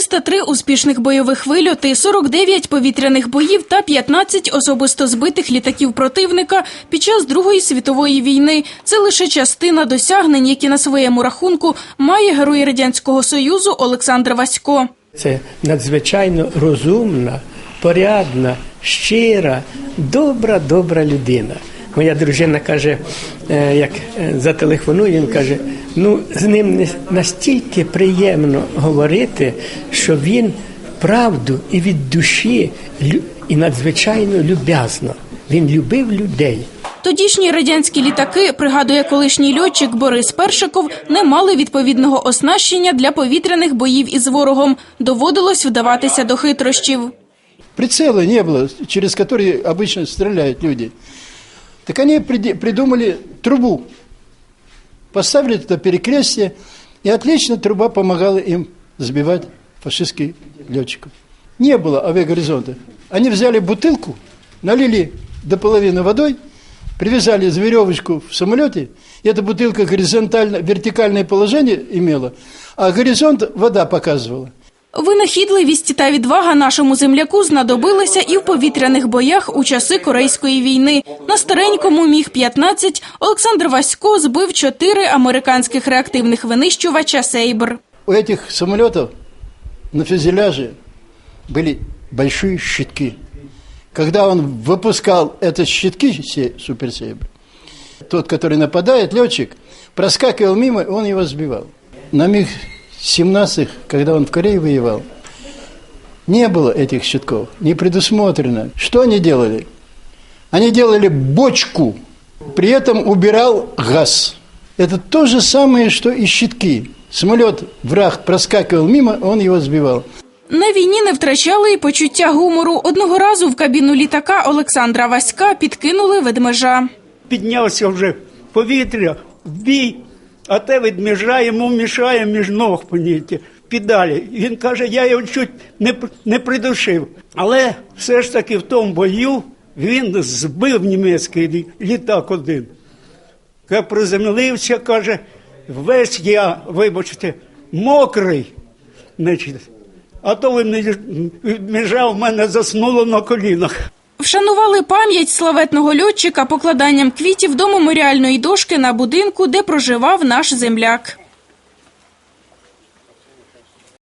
303 успішних бойових вильоти, 49 повітряних боїв та 15 особисто збитих літаків противника під час Другої світової війни. Це лише частина досягнень, які на своєму рахунку має герой радянського союзу Олександр Васько. Це надзвичайно розумна, порядна, щира, добра, добра людина. Моя дружина каже, е, як е, зателефонує, він каже: ну з ним не настільки приємно говорити, що він правду і від душі лю- і надзвичайно люб'язно. Він любив людей. Тодішні радянські літаки, пригадує колишній льотчик Борис Першиков, не мали відповідного оснащення для повітряних боїв із ворогом. Доводилось вдаватися до хитрощів. Прицела не было, через который обычно стреляют люди. Так они приди- придумали трубу. Поставили туда перекрестие, и отлично труба помогала им сбивать фашистских летчиков. Не было авиагоризонта. Они взяли бутылку, налили до половины водой, привязали за веревочку в самолете, и эта бутылка горизонтально, вертикальное положение имела, а горизонт вода показывала. Винахідливість та відвага нашому земляку знадобилися і в повітряних боях у часи Корейської війни. На старенькому Міг-15 Олександр Васько збив чотири американських реактивних винищувача «Сейбр». У этих самолетов на фюзеляже были большие щитки. Когда он выпускал эти щитки, се- суперсейбр, тот, который нападает, летчик, проскакивал мимо, он его сбивал. На МиГ-17, когда он в Корее воевал, не было этих щитков, не предусмотрено. Что они делали? Они делали бочку, при этом убирал газ. Это то же самое, что и щитки. Самолет, враг проскакивал мимо, он его сбивал. На війні не втрачали й почуття гумору. Одного разу в кабіну літака Олександра Васька підкинули ведмежа. піднявся вже в повітря, в бій, а те ведмежа йому мішає між ног поняття, педалі. Він каже, я його чуть не, не придушив. Але все ж таки в тому бою він збив німецький літак один. Коли приземлився, каже, весь я, вибачте, мокрий. Значить, а то він ведмежа в мене заснуло на колінах. Вшанували пам'ять славетного льотчика покладанням квітів до меморіальної дошки на будинку, де проживав наш земляк.